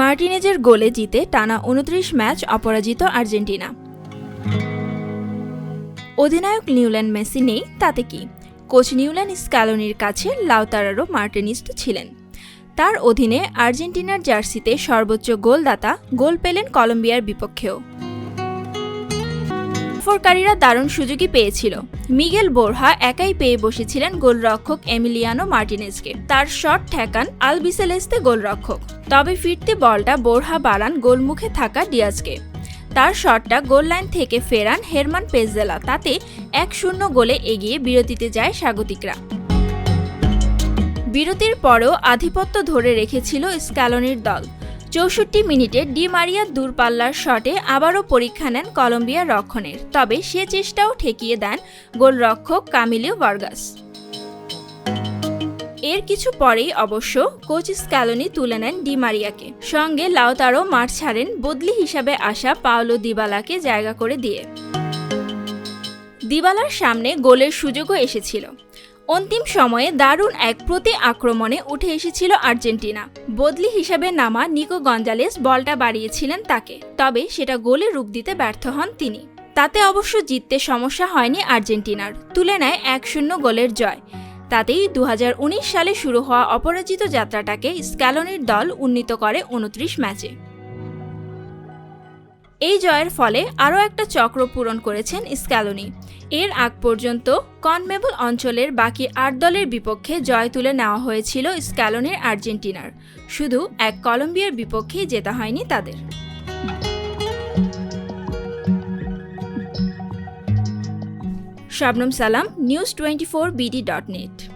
মার্টিনেজের গোলে জিতে টানা উনত্রিশ ম্যাচ অপরাজিত আর্জেন্টিনা। অধিনায়ক নিউল্যান্ড মেসি নেই, তাতে কি? কোচ নিউল্যান্ড স্ক্যালোনির কাছে লাউতারারো মার্টিনিস তো ছিলেন। তার অধীনে আর্জেন্টিনার জার্সিতে সর্বোচ্চ গোলদাতা গোল পেলেন কলম্বিয়ার বিপক্ষেও। সফরকারীরা দারুণ সুযোগই পেয়েছিল। মিগেল বোরহা একাই পেয়ে বসেছিলেন গোলরক্ষক এমিলিয়ানো মার্টিনেজকে। তার শট ঠেকান আলবিসেলেস্তে গোলরক্ষক। তবে ফিরতে বলটা বোরহা বাড়ান গোলমুখে থাকা ডিয়াজকে। তার শটটা গোল লাইন থেকে ফেরান হেরমান পেজেলা। তাতে এক শূন্য গোলে এগিয়ে বিরতিতে যায় স্বাগতিকরা। বিরতির পরেও আধিপত্য ধরে রেখেছিল স্ক্যালনির দল। চৌষট্টি মিনিটে ডি মারিয়ার দূরপাল্লার শটে আবারও পরীক্ষা নেন কলম্বিয়ার রক্ষণের। তবে সে চেষ্টাও ঠেকিয়ে দেন গোলরক্ষক কামিলিও ভার্গাস। এর কিছু পরেই অবশ্য কোচ স্ক্যালোনি তুলে নেন ডি মারিয়াকে। সঙ্গে লাউতারও মাঠ ছাড়েন বদলি হিসাবে আসা পাওলো দিবালাকে জায়গা করে দিয়ে। দিবালার সামনে গোলের সুযোগও এসেছিল। অন্তিম সময়ে দারুণ এক প্রতি আক্রমণে উঠে এসেছিল আর্জেন্টিনা। বদলি হিসাবে নামা নিকো গঞ্জালেস বলটা বাড়িয়েছিলেন তাকে, তবে সেটা গোলে রূপ দিতে ব্যর্থ হন তিনি। তাতে অবশ্য জিততে সমস্যা হয়নি আর্জেন্টিনার, তুলে নেয় এক শূন্য গোলের জয়। তাতেই দু হাজার উনিশ সালে শুরু হওয়া অপরাজিত যাত্রাটাকে স্ক্যালনির দল উন্নীত করে উনত্রিশ ম্যাচে। এই জয়ের ফলে আরও একটা চক্র পূরণ করেছেন স্ক্যালোনি। এর আগ পর্যন্ত কনমেবল অঞ্চলের বাকি আট দলের বিপক্ষে জয় তুলে নেওয়া হয়েছিল স্ক্যালোনির আর্জেন্টিনার। শুধু এক কলম্বিয়ার বিপক্ষেই জেতা হয়নি তাদের। Shabnam Salam, news twenty four BD dot net.